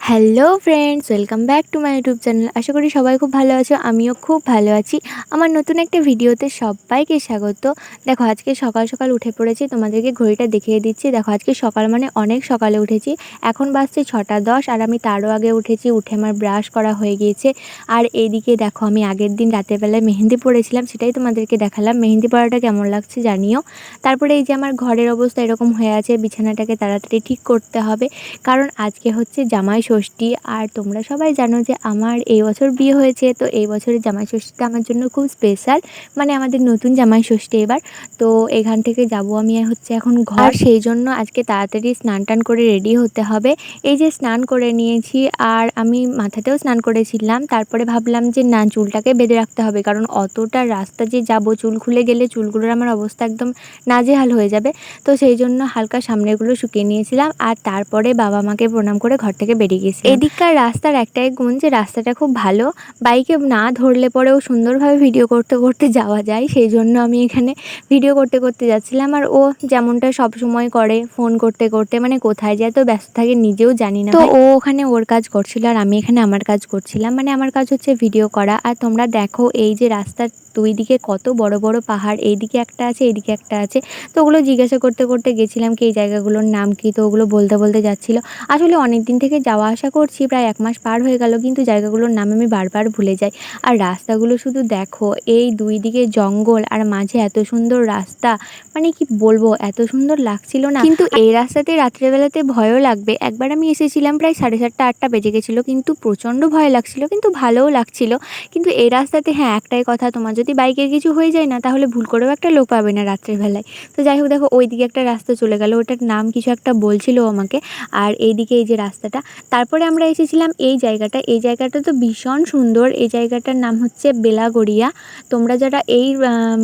Hello friends, welcome back to my YouTube channel. আশা করি সবাই খুব ভালো আছো, আমিও খুব ভালো আছি। আমার নতুন একটা ভিডিওতে সবাইকে স্বাগত। দেখো, আজকে সকাল সকাল উঠে পড়েছি, তোমাদেরকে ঘড়িটা দেখিয়ে দিচ্ছি। দেখো, আজকে সকাল মানে অনেক সকালে উঠেছি। এখন বাজছে ছটা দশ, আর আমি তারও আগে উঠেছি, উঠে আমার ব্রাশ করা হয়ে গিয়েছে। আর এইদিকে দেখো, আমি আগের দিন বেলায় মেহেন্দি পড়েছিলাম সেটাই তোমাদেরকে দেখালাম। মেহেন্দি পড়াটা কেমন লাগছে জানিও। তারপরে এই যে আমার ঘরের অবস্থা এরকম হয়ে আছে, বিছানাটাকে তাড়াতাড়ি ঠিক করতে হবে। কারণ আজকে হচ্ছে জামাই ষষ্ঠী। আর তোমরা সবাই জানো যে আমার এই বছর বিয়ে হয়েছে তো এই বছরের জামাই ষষ্ঠীটা আমার জন্য খুব স্পেশাল মানে আমাদের নতুন জামাই ষষ্ঠী এবার। তো এখান থেকে যাব আমি হচ্ছে এখন ঘর। সেই জন্য আজকে তাড়াতাড়ি স্নান টান করে রেডি হতে হবে। এই যে স্নান করে নিয়েছি আর আমি মাথাতেও স্নান করেছিলাম। তারপরে ভাবলাম যে না চুলটাকে বেঁধে রাখতে হবে। কারণ অতটা রাস্তা যে যাব চুল খুলে গেলে চুলগুলোর আমার অবস্থা একদম নাজেহাল হয়ে যাবে। তো সেই জন্য হালকা সামনেগুলো শুকিয়ে নিয়েছিলাম। আর তারপরে বাবা মাকে প্রণাম করে ঘর থেকে বেরিয়ে গেছি। এদিককার রাস্তার একটাই গুণ যে রাস্তাটা খুব ভালো বাইকে না ধরলে পরেও সুন্দরভাবে ভিডিও করতে করতে যাওয়া যায় সেই জন্য আমি এখানে ভিডিও করতে করতে যাচ্ছিলাম। আর ও যেমনটা সব সময় করে ফোন করতে করতে মানে কোথায় যায় তো ব্যস্ত থাকে নিজেও জানি না। তো ও ওখানে ওর কাজ করছিল আর আমি এখানে আমার কাজ করছিলাম। মানে আমার কাজ হচ্ছে ভিডিও করা। আর তোমরা দেখো এই যে রাস্তার দুই দিকে কত বড় বড় পাহাড় এইদিকে একটা আছে এইদিকে একটা আছে। তো ওগুলো জিজ্ঞাসা করতে করতে গেছিলাম কি এই জায়গাগুলোর নাম কি তো ওগুলো বলতে বলতে যাচ্ছিল। আসলে অনেক দিন থেকে যাওয়া আসা করছি প্রায় এক মাস পার হয়ে গেল কিন্তু জায়গাগুলোর নাম আমি বারবার ভুলে যাই। আর রাস্তাগুলো শুধু দেখো এই দুই দিকে জঙ্গল আর মাঝে এত সুন্দর রাস্তা মানে কি বলব এত সুন্দর লাগছিল না। কিন্তু এই রাস্তাতে রাত্রেবেলাতে ভয়ও লাগবে। একবার আমি এসেছিলাম প্রায় সাড়ে সাতটা আটটা বেজে গেছিল কিন্তু প্রচণ্ড ভয় লাগছিল কিন্তু ভালোও লাগছিল। কিন্তু এই রাস্তাতে হ্যাঁ একটাই কথা তোমার যদি বাইকের কিছু হয়ে যায় না তাহলে ভুল করেও একটা লোক পাবে না রাত্রের বেলায় তো যাই হোক দেখো ওই দিকে একটা রাস্তা চলে গেল ওটার নাম কিছু একটা বলছিল আমাকে। আর এইদিকে এই যে রাস্তাটা তারপরে আমরা এসেছিলাম এই জায়গাটা। এই জায়গাটা তো ভীষণ সুন্দর। এই জায়গাটার নাম হচ্ছে বেলাগড়িয়া। তোমরা যারা এই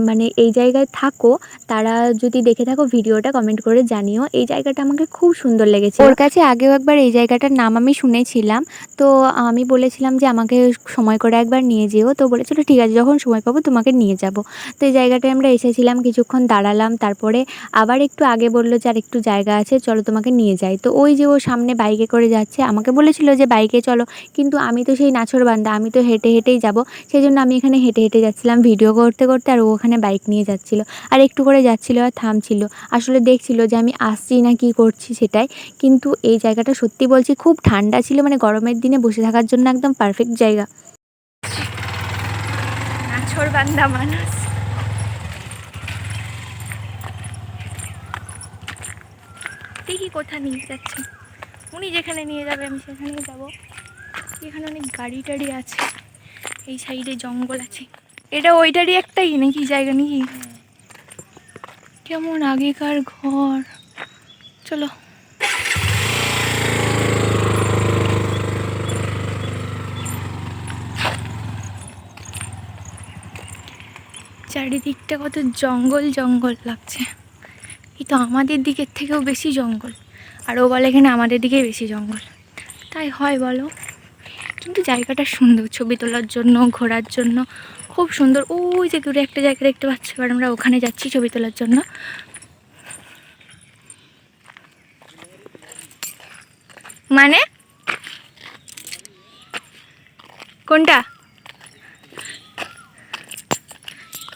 মানে এই জায়গায় থাকো, তারা যদি দেখে থাকো ভিডিওটা কমেন্ট করে জানিও। এই জায়গাটা আমাকে খুব সুন্দর লেগেছে। ওর কাছে আগেও একবার এই জায়গাটার নাম আমি শুনেছিলাম। তো আমি বলেছিলাম যে আমাকে সময় করে একবার নিয়ে যেও। তো বলেছিল, ঠিক আছে, যখন সময় পাবো তোমাকে নিয়ে যাব। তো এই জায়গাটায় আমরা এসেছিলাম, কিছুক্ষণ দাঁড়ালাম। তারপরে আবার একটু আগে বলল যে আর একটু জায়গা আছে, চলো তোমাকে নিয়ে যাই। তো ওই যে ও সামনে বাইকে করে যাচ্ছে, আমাকে বলেছিল যে, বাইকে চলো। কিন্তু আমি তো সেই নাছর বান্দা, আমি তো হেঁটে হেঁটেই যাব। সেই জন্য আমি এখানে হেঁটে হেঁটে যাচ্ছিলাম ভিডিও করতে করতে আর ওখানে বাইক নিয়ে যাচ্ছিল। আর একটু করে যাচ্ছিল আর থামছিল। আসলে দেখছিল যে, আমি আসছি না কি করছি সেটাই। কিন্তু এই জায়গাটা সত্যি বলছি খুব ঠান্ডা ছিল মানে গরমের দিনে বসে থাকার জন্য একদম পারফেক্ট জায়গা। দেখি কোথা নিয়ে যাচ্ছে উনি যেখানে নিয়ে যাবে, আমি সেখানেই যাব। এখানে অনেক গাড়ি টাড়ি আছে। এই সাইডে জঙ্গল আছে। এটা ওইটারই একটাই নাকি জায়গা নাকি? কেমন আগেকার ঘর। চলো। চারিদিকটা কত জঙ্গল জঙ্গল লাগছে। এই তো আমাদের দিকের থেকেও বেশি জঙ্গল। আর ও বলে এখানে আমাদের দিকেই বেশি জঙ্গল। তাই হয় বলো। কিন্তু জায়গাটা সুন্দর, ছবি তোলার জন্য, ঘোরার জন্য, খুব সুন্দর। ওই যে দূরে একটা জায়গা দেখতে পাচ্ছি, এবার আমরা ওখানে যাচ্ছি ছবি তোলার জন্য। মানে? কোনটা?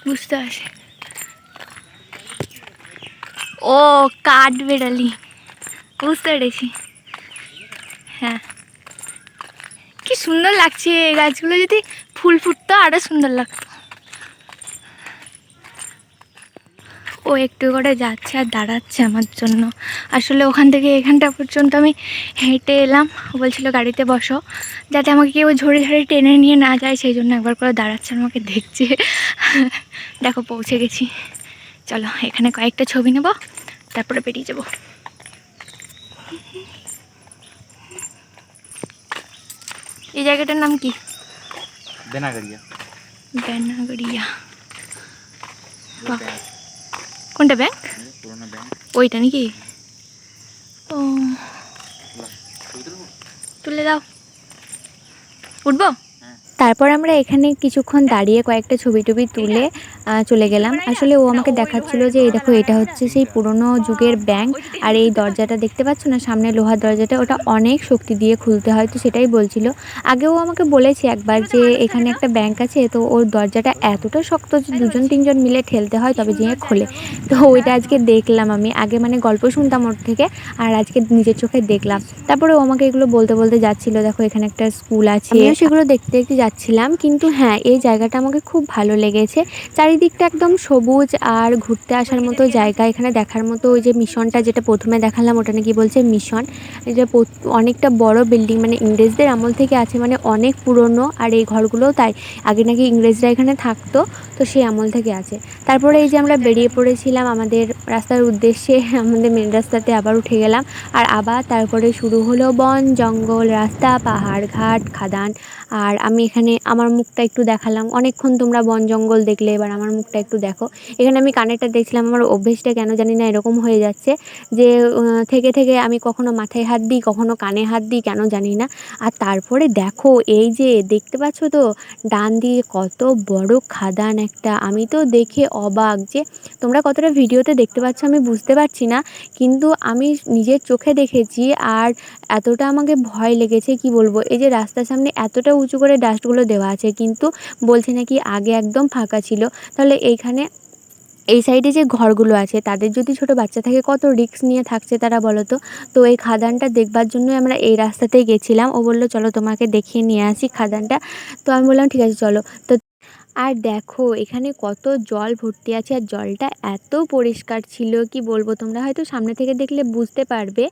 বুঝতে আসে ও কাঠ বেড়ালি বুঝতে পেরেছি। হ্যাঁ। কি সুন্দর লাগছে এই গাছগুলো, যদি ফুল ফুটতো আরও সুন্দর লাগতো। ও একটু করে যাচ্ছে আর দাঁড়াচ্ছে আমার জন্য। আসলে ওখান থেকে এখানটা পর্যন্ত আমি হেঁটে এলাম। বলছিল গাড়িতে বসো। যাতে আমাকে কেউ ঝরে ঝরে টেনে নিয়ে না যায়, সেই জন্য একবার করে দাঁড়াচ্ছে, আমাকে দেখছে। দেখো, পৌঁছে গেছি। চলো, এখানে কয়েকটা ছবি নেব, তারপরে বেরিয়ে যাব। এই জায়গাটার নাম কি? বেনাগড়িয়া। বেনাগড়িয়া। কোনটা ব্যাংক ওইটা নাকি? ও। তুলে দাও। উঠবো? তারপর আমরা এখানে কিছুক্ষণ দাঁড়িয়ে কয়েকটা ছবি টবি তুলে চলে গেলাম। আসলে ও আমাকে দেখাচ্ছিল যে, এই দেখো, এটা হচ্ছে সেই পুরনো যুগের ব্যাংক। আর এই দরজাটা দেখতে পাচ্ছ না? সামনে লোহার দরজাটা, ওটা অনেক শক্তি দিয়ে খুলতে হয়, তো সেটাই বলছিল। আগেও আমাকে বলেছে একবার যে, এখানে একটা ব্যাংক আছে, তো ওর দরজাটা এতটা শক্ত যে, দুজন, তিনজন মিলে ঠেলতে হয়, তবে যেয়ে খোলে। তো ওইটা আজকে দেখলাম আমি। আগে মানে গল্প শুনতাম ওর থেকে, আর আজকে নিজের চোখে দেখলাম। তারপরে ও আমাকে এগুলো বলতে বলতে যাচ্ছিল, দেখো, এখানে একটা স্কুল আছে। সেগুলো দেখতে দেখতে যাচ্ছিলাম, কিন্তু হ্যাঁ এই জায়গাটা আমাকে খুব ভালো লেগেছে। চারিদিকটা একদম সবুজ আর ঘুরতে আসার মতো জায়গা। এখানে দেখার মতো ওই যে মিশনটা যেটা প্রথমে দেখালাম, ওটা নাকি বলছে মিশন। প্রত- অনেকটা বড় বিল্ডিং মানে ইংরেজদের আমল থেকে আছে মানে অনেক পুরনো। আর এই ঘরগুলোও তাই, আগে নাকি ইংরেজরা এখানে থাকতো, তো সেই আমল থেকে আছে। তারপরে এই যে আমরা বেরিয়ে পড়েছিলাম, আমাদের রাস্তার উদ্দেশ্যে, আমাদের মেন রাস্তাতে আবার উঠে গেলাম। আর আবার তারপরে শুরু হলো বন, জঙ্গল, রাস্তা পাহাড় ঘাট খাদান। আর আমি এখানে আমার মুখটা একটু দেখালাম। অনেকক্ষণ তোমরা বন জঙ্গল দেখলে, এবার আমার মুখটা একটু দেখো। এখানে আমি কানেরটা দেখছিলাম, আমার অভ্যেসটা কেন জানি না এরকম হয়ে যাচ্ছে যে থেকে থেকে আমি কখনো মাথায় হাত দিই, কখনো কানে হাত দিই, কেন জানি না। আর তারপরে দেখো, এই যে দেখতে পাচ্ছ তো, ডান দিয়ে কত বড় খাদান একটা। আমি তো দেখে অবাক যে, তোমরা কতটা ভিডিওতে দেখতে পাচ্ছ আমি বুঝতে পারছি না, কিন্তু আমি নিজের চোখে দেখেছি আর এতটা আমাকে ভয় লেগেছে, কি বলব? এই যে রাস্তার সামনে এতটা উঁচু করে ডাস্টগুলো দেওয়া আছে, কিন্তু বলছে নাকি আগে একদম ফাঁকা ছিল। তাহলে এইখানে এই সাইডে যে ঘরগুলো আছে, তাদের যদি ছোট বাচ্চা থাকে, কত রিস্ক নিয়ে থাকছে তারা বলো তো? তো এই খাদানটা দেখবার জন্যই আমরা এই রাস্তাতেই গেছিলাম। ও বলল, চলো তোমাকে দেখিয়ে নিয়ে আসি খাদানটা। তো আমি বললাম, ঠিক আছে, চলো। তো আর দেখো, এখানে কত জল ভর্তি আছে আর জলটা এত পরিষ্কার ছিল, কি বলব তোমরা? হয়তো সামনে থেকে দেখলে বুঝতে পারবে।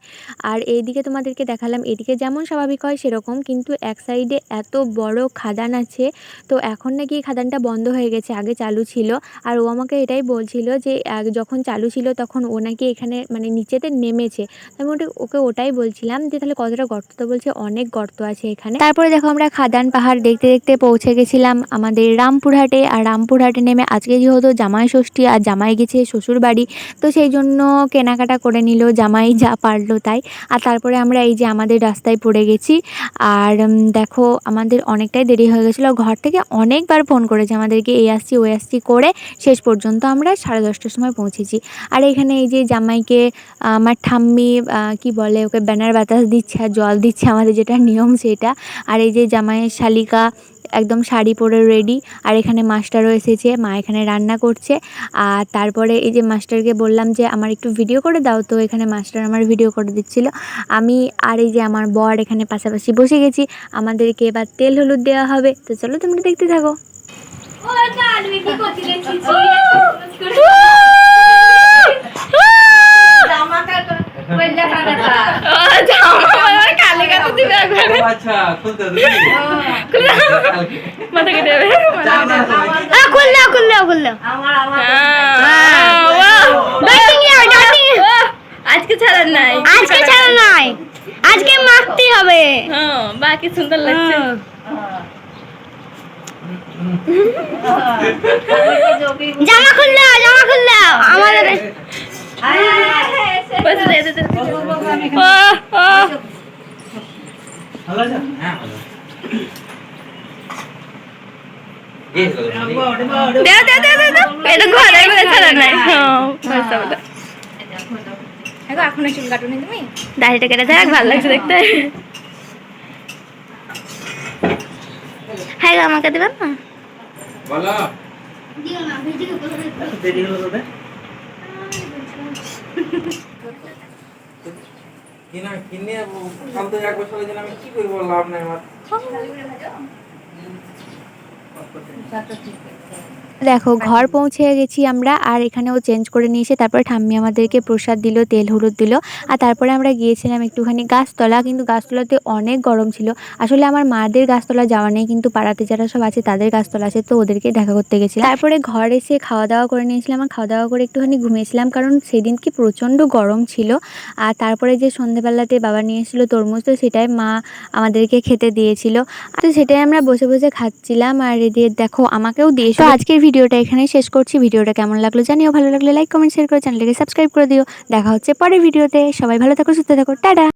আর এইদিকে তোমাদেরকে দেখালাম, এদিকে যেমন স্বাভাবিক হয় সেরকম, কিন্তু এক সাইডে এত বড় খাদান আছে, তো এখন নাকি খাদানটা বন্ধ হয়ে গেছে, আগে চালু ছিল। আর ও আমাকে এটাই বলছিল যে যখন চালু ছিল তখন ও নাকি এখানে মানে নিচেতে নেমেছে। আমি ওটা- ওকে ওটাই বলছিলাম যে, তাহলে কতটা গর্ত? তো বলছে, অনেক গর্ত আছে এখানে। তারপরে দেখো আমরা খাদান পাহাড় দেখতে দেখতে পৌঁছে গেছিলাম আমাদের রামপুরহাটে, আর রামপুরহাটে নেমে আজকে যেহেতু জামাই ষষ্ঠী আর জামাই গেছে শ্বশুর বাড়ি তো সেই জন্য কেনাকাটা করে নিল, জামাই যা পারল তাই। আর তারপরে আমরা এই যে আমাদের রাস্তায় পড়ে গেছি, আর দেখো আমাদের অনেকটাই দেরি হয়ে গেছিল। ঘর থেকে অনেকবার ফোন করেছে আমাদেরকে, এই আসছি, ওই আসছি করে শেষ পর্যন্ত আমরা সাড়ে দশটার সময় পৌঁছেছি। আর এখানে এই যে জামাইকে, আমার ঠাম্মি কি বলে ওকে, ব্যানার বাতাস দিচ্ছে আর জল দিচ্ছে, আমাদের যেটা নিয়ম সেটা। আর এই যে জামাইয়ের শালিকা, একদম শাড়ি পরে রেডি আর এখানে মাস্টারও এসেছে মা এখানে রান্না করছে। আর তারপরে এই যে মাস্টারকে বললাম যে আমার একটু ভিডিও করে দাও। তো এখানে মাস্টার আমার ভিডিও করে দিচ্ছিল। আমি আর এই যে আমার বর এখানে পাশাপাশি বসে গেছি। আমাদেরকে এবার তেল হলুদ দেওয়া হবে। তো চলো তোমরা দেখতে থাকো। আচ্ছা খুলতে দিবি মাথা কেটে যাবে খুললেও খুললেও খুললেও আজকে ছাড়ার নাই আজকে ছাড়া নাই আজকে মাখতে হবে হ্যাঁ বাকি সুন্দর লাগছে জামা খুললেও জামা খুললেও আমাদের ও। ভালো আছে হ্যাঁ ভালো এই হলো মানে দেও, দেও, দেও, দেও, দেও। এটা ঘরের মধ্যে নাই। হ্যাঁ, বুঝতে এখন চুল কাটুনি তুমি? দাড়িটা কেটে থাক ভালো লাগছে দেখতে। হ্যাঁ গো, আমাকে দেবেন না? বলো। দেরি হলো তোদের কিনা কিনে ফালতু এক বছরের জন্য আমি কি করব? লাভ নাই আমার। Sato chicken. দেখো ঘর পৌঁছে গেছি আমরা আর এখানেও চেঞ্জ করে নিয়ে এসে তারপরে ঠাম্মি আমাদেরকে প্রসাদ দিল তেল হলুদ দিল আর তারপরে আমরা গিয়েছিলাম একটুখানি গাছতলা কিন্তু গাছতলাতে অনেক গরম ছিল। আসলে আমার মাদের গাছতলা যাওয়া নেই কিন্তু পাড়াতে যারা সব আছে তাদের গাছতলা আছে তো ওদেরকে দেখা করতে গেছিলাম। তারপরে ঘর এসে খাওয়া দাওয়া করে নিয়েছিলাম আর খাওয়া দাওয়া করে একটুখানি ঘুমিয়েছিলাম কারণ সেদিন কি প্রচণ্ড গরম ছিল। আর তারপরে যে সন্ধেবেলাতে বাবা নিয়ে এসেছিল তরমুজ তো সেটাই মা আমাদেরকে খেতে দিয়েছিল। তো সেটাই আমরা বসে বসে খাচ্ছিলাম আর এদের দেখো আমাকেও দিয়েছ তো আজকের ভিডিওটা এখানে শেষ করছি। ভিডিওটা কেমন লাগল জানিও। ভালো লাগলে লাইক কমেন্ট শেয়ার করে চ্যানেলটাকে সাবস্ক্রাইব করে দিও। দেখা হচ্ছে পরের ভিডিওতে। সবাই ভালো থাকো, সুস্থ থাকো। টাটা!